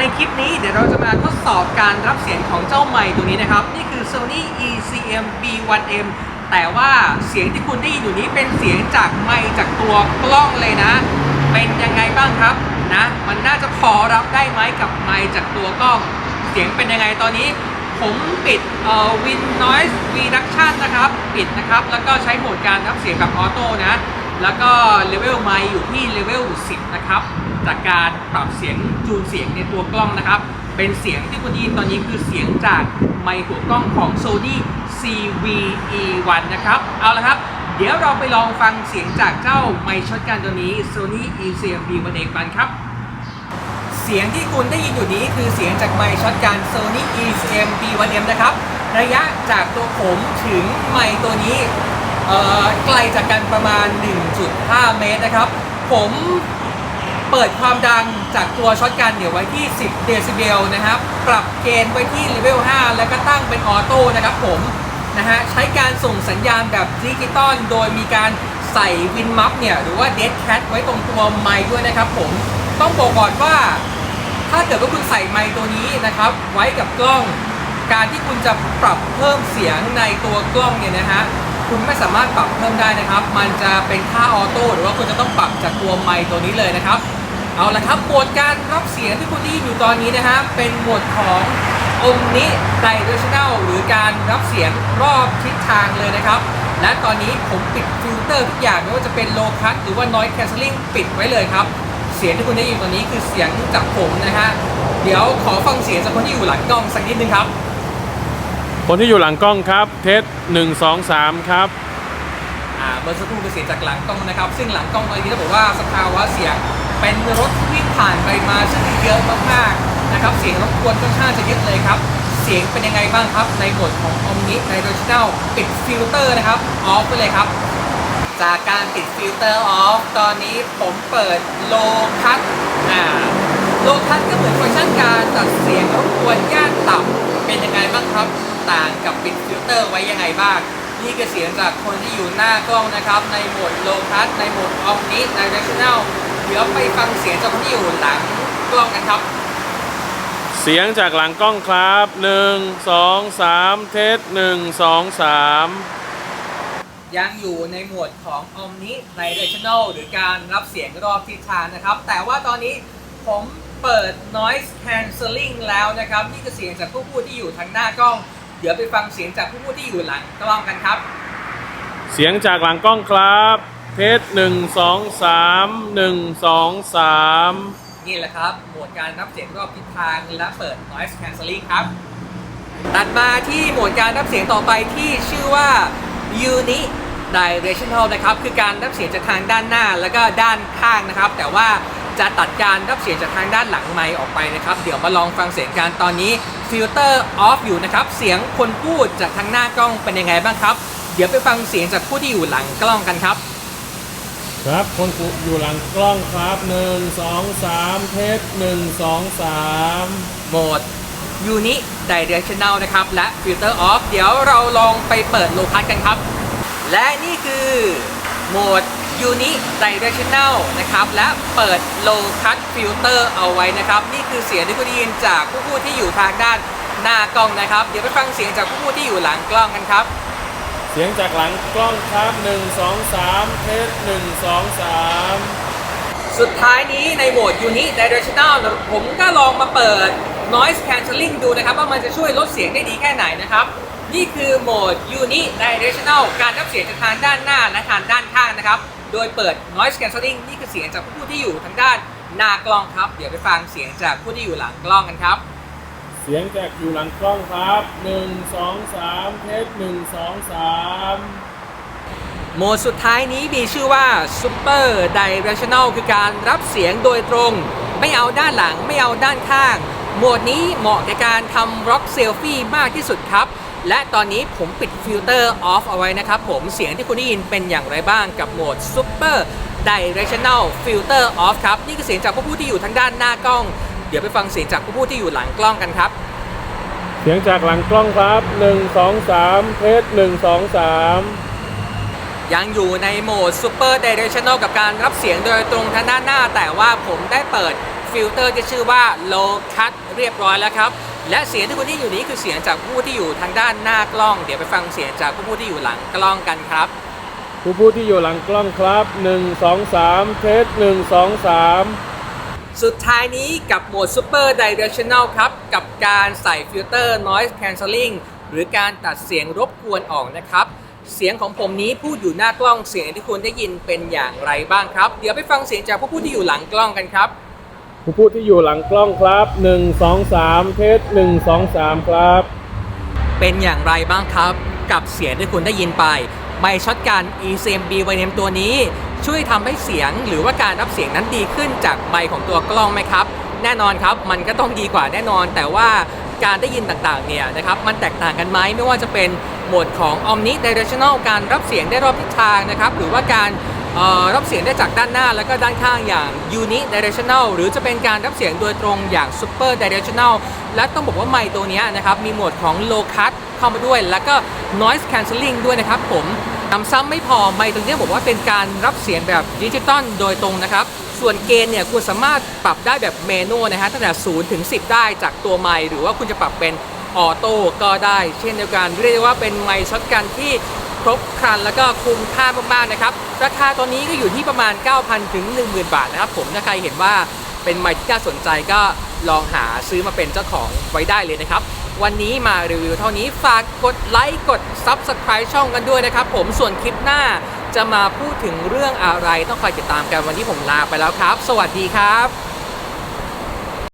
ในคลิปนี้เดี๋ยวเราจะมาทดสอบการรับเสียงของเจ้าไมค์ตัวนี้นะครับ นี่คือ Sony ECM B1M แต่ว่าเสียงที่คุณได้ยินอยู่นี้เป็นเสียงจากไมค์จากตัวกล้องเลยนะ เป็นยังไงบ้างครับนะมันน่าจะพอรับได้ไหมกับไมค์จากตัวกล้อง เสียงเป็นยังไงตอนนี้ ผมปิดเอ่อ Win Noise Reduction นะครับ ปิดนะครับ แล้วก็ใช้โหมดการรับเสียงแบบออโต้นะ แล้วก็เลเวลไมค์อยู่ที่เลเวล10 นะครับ จากการปรับเสียงจูนเสียงในตัวกล้องนะครับ เป็นเสียงที่คุณได้ยินตอนนี้คือเสียงจากไมค์หัวกล้องของ Sony CVE1 นะครับ เอาละครับ เดี๋ยวเราไปลองฟังเสียงจากเจ้าไมค์ช็อตกันตัวนี้ Sony ECM B1 กันครับ เสียงที่คุณได้ยินอยู่นี้คือเสียงจากไมค์ช็อตกัน Sony ECM B1M นะครับ ระยะจากตัวผมถึงไมค์ตัวนี้ไกลจากกันประมาณ 1.5 เมตรนะครับ ผม เปิดความดังจากตัวช็อตกันเนี่ยไว้ที่ 10 เดซิเบลนะครับ ปรับเกณฑ์ไว้ที่เลเวล 5 แล้วก็ตั้งเป็นออโต้นะครับผมนะฮะใช้การส่งสัญญาณแบบดิจิตอลโดยมีการใส่วินมัฟเนี่ยหรือว่าเด d แคทไว้ตรงตัวไมค์ด้วยนะครับผมต้องบอกก่อนว่า ถ้าเกิดว่าคุณใส่ไมค์ตัวนี้นะครับ ไว้กับกล้อง การที่คุณจะปรับเพิ่มเสียงในตัวกล้องเนี่ยนะฮะคุณไม่สามารถปรับเพิ่มได้นะครับ มันจะเป็นค่าออโต้หรือว่าคุณจะต้องปรับจากตัวไมค์ตัวนี้เลยนะครับ เอาละครับโหมดการรับเสียงที่คุณได้ยินอยู่ตอนนี้นะฮะเป็นโหมดของ Omni Directional หรือการรับเสียงรอบทิศทางเลยนะครับ และตอนนี้ผมปิดฟิลเตอร์ทุกอย่างไม่ว่าจะเป็น low cut หรือว่า noise cancelling ปิดไว้เลยครับ เสียงที่คุณได้ยินตอนนี้คือเสียงจากผมนะฮะเดี๋ยวขอฟังเสียงจากคนที่อยู่หลังกล้องสักนิดนึงครับ คนที่อยู่หลังกล้องครับ เทสหนึ่งสองสามครับ อ่าเมื่อสักครู่คือเสียงจากหลังกล้องนะครับ ซึ่งหลังกล้องตอนนี้ต้องบอกว่าสภาวะเสียงเป็นรถที่วิ่งผ่านไปมาซึ่งเยอะมากๆนะครับ เสียงรบกวนค่อนข้างจะเยอะเลยครับ เสียงเป็นยังไงบ้างครับ ในโหมดของ Omni Directional ปิดฟิลเตอร์นะครับ ออฟไปเลยครับ จากการปิดฟิลเตอร์ออฟตอนนี้ผมเปิดโลคัตอ่าโลคัตก็เหมือนฟังก์ชันการตัดเสียงรบกวนย่านต่ำเป็นยังไงบ้างครับ ต่างกับปิดฟิลเตอร์ไว้ยังไงบ้าง นี่คือเสียงจากคนที่อยู่หน้ากล้องนะครับ ในโหมดโลคัตในโหมดออมนิ directional เดี๋ยวไปฟังเสียงจากคนที่อยู่หลังกล้องกันครับเสียงจากหลังกล้องครับหนึ่งสองสามเทสหนึ่งสองสามยังอยู่ในหมวดของ Omni Directional หรือการรับเสียงรอบทิศทางนะครับ แต่ว่าตอนนี้ผมเปิด Noise Cancelling แล้วนะครับ นี่คือเสียงจากผู้พูดที่อยู่ทางหน้ากล้อง เดี๋ยวไปฟังเสียงจากผู้พูดที่อยู่หลังกล้องกันครับ เสียงจากหลังกล้องครับ เทสหนึ่งสองสามหนึ่งสองสามนี่แหละครับ โหมดการรับเสียงรอบทิศทางและเปิด noise cancelling ครับ ตัดมาที่โหมดการรับเสียงต่อไปที่ชื่อว่า uni directional นะครับ คือการรับเสียงจากทางด้านหน้าแล้วก็ด้านข้างนะครับ แต่ว่าจะตัดการรับเสียงจากทางด้านหลังไมค์ออกไปนะครับ เดี๋ยวมาลองฟังเสียงกันตอนนี้ ฟิลเตอร์ออฟอยู่นะครับ เสียงคนพูดจากทางหน้ากล้องเป็นยังไงบ้างครับ เดี๋ยวไปฟังเสียงจากผู้ที่อยู่หลังกล้องกันครับ ครับคนอยู่หลังกล้องครับหนึ่งสองสามเทสหนึ่งสองสามโหมด Uni Directional นะครับ และ Filter Off เดี๋ยวเราลองไปเปิดโลคัสกันครับ และนี่คือโหมด Uni Directional นะครับ และเปิด Low Cut Filter เอาไว้นะครับ นี่คือเสียงที่คุณได้ยินจากผู้พูดที่อยู่ทางด้านหน้ากล้องนะครับ เดี๋ยวไปฟังเสียงจากผู้พูดที่อยู่หลังกล้องกันครับ เสียงจากหลังกล้องครับหนึ่งสองสามเทสหนึ่งสองสามสุดท้ายนี้ในโหมด Uni Directional ผมก็ลองมาเปิด Noise Cancelling ดูนะครับ ว่ามันจะช่วยลดเสียงได้ดีแค่ไหนนะครับนี่คือโหมด Uni Directional การรับเสียงจากทางด้านหน้าและทางด้านข้างนะครับ โดยเปิด Noise Cancelling นี่คือเสียงจากผู้ที่อยู่ทางด้านหน้ากล้องครับ เดี๋ยวไปฟังเสียงจากผู้ที่อยู่หลังกล้องกันครับ เสียงจากอยู่หลังกล้องครับหนึ่งสองสามเทสหนึ่งสองสามโหมดสุดท้ายนี้มีชื่อว่า Super Directional คือการรับเสียงโดยตรง ไม่เอาด้านหลังไม่เอาด้านข้าง โหมดนี้เหมาะกับการทำ Rock Selfie มากที่สุดครับ และตอนนี้ผมปิดฟิลเตอร์ออฟเอาไว้นะครับผมเสียงที่คุณได้ยินเป็นอย่างไรบ้างกับโหมด Super Directional Filter Off ครับ นี่คือเสียงจากผู้พูดที่อยู่ทางด้านหน้ากล้อง เดี๋ยวไปฟังเสียงจากผู้พูดที่อยู่หลังกล้องกันครับ เสียงจากหลังกล้องครับหนึ่งสองสามเทสหนึ่งสองสามยังอยู่ในโหมด Super Directional กับการรับเสียงโดยตรงทางด้านหน้า แต่ว่าผมได้เปิดฟิลเตอร์ที่ชื่อว่า low cut เรียบร้อยแล้วครับ และเสียงที่คุณได้อยู่นี้คือเสียงจากผู้ที่อยู่ทางด้านหน้ากล้อง เดี๋ยวไปฟังเสียงจากผู้ที่อยู่หลังกล้องกันครับ ผู้พูดที่อยู่หลังกล้องครับ1 2 3เทส1 2 3สุดท้ายนี้กับโหมด Super Directional ครับ กับการใส่ฟิลเตอร์ Noise Cancelling หรือการตัดเสียงรบกวนออกนะครับ เสียงของผมนี้พูดอยู่หน้ากล้องเสียงที่คุณได้ยินเป็นอย่างไรบ้างครับ เดี๋ยวไปฟังเสียงจากผู้พูดที่อยู่หลังกล้องกันครับ ผู้พูดที่อยู่หลังกล้องครับ 1 2 3 เทส1 2 3 ครับ เป็นอย่างไรบ้างครับกับเสียงที่คุณได้ยินไปไมค์ช็อตกัน ECMB v n m ตัวนี้ ช่วยทำให้เสียงหรือว่าการรับเสียงนั้นดีขึ้นจากไมค์ของตัวกล้องไหมครับ แน่นอนครับมันก็ต้องดีกว่าแน่นอน แต่ว่าการได้ยินต่างๆเนี่ยนะครับมันแตกต่างกันไหมไม่ว่าจะเป็นโหมดของ Omni Directional การรับเสียงได้รอบทิศทางนะครับหรือว่าการ รับเสียงได้จากด้านหน้าแล้วก็ด้านข้างอย่าง unidirectional หรือจะเป็นการรับเสียงโดยตรงอย่าง super directional และต้องบอกว่าไมค์ตัวนี้นะครับ มีโหมดของ low cut เข้ามาด้วย แล้วก็ noise cancelling ด้วยนะครับผมนำซ้ำไม่พอไมค์ตัวนี้บอกว่าเป็นการรับเสียงแบบดิจิตอลโดยตรงนะครับ ส่วนเกณฑ์เนี่ยคุณสามารถปรับได้แบบเมนูนะฮะตั้งแต่0ถึง10 ได้จากตัวไมค์หรือว่าคุณจะปรับเป็นออโต้ก็ได้ เช่นเดียวกันเรียกว่าเป็นไมค์ช็อตกันที่ ครบครันแล้วก็คุ้มค่ามากๆนะครับ ราคาตัวนี้ก็อยู่ที่ประมาณ 9,000 ถึง 10,000 บาทนะครับผมถ้าใครเห็นว่าเป็นไมค์ที่น่าสนใจก็ลองหาซื้อมาเป็นเจ้าของไว้ได้เลยนะครับ วันนี้มารีวิวเท่านี้ฝากกดไลค์กด Subscribe ช่องกันด้วยนะครับผมส่วนคลิปหน้าจะมาพูดถึงเรื่องอะไรต้องคอยติดตามกันวันที่ผมลาไปแล้วครับ สวัสดีครับ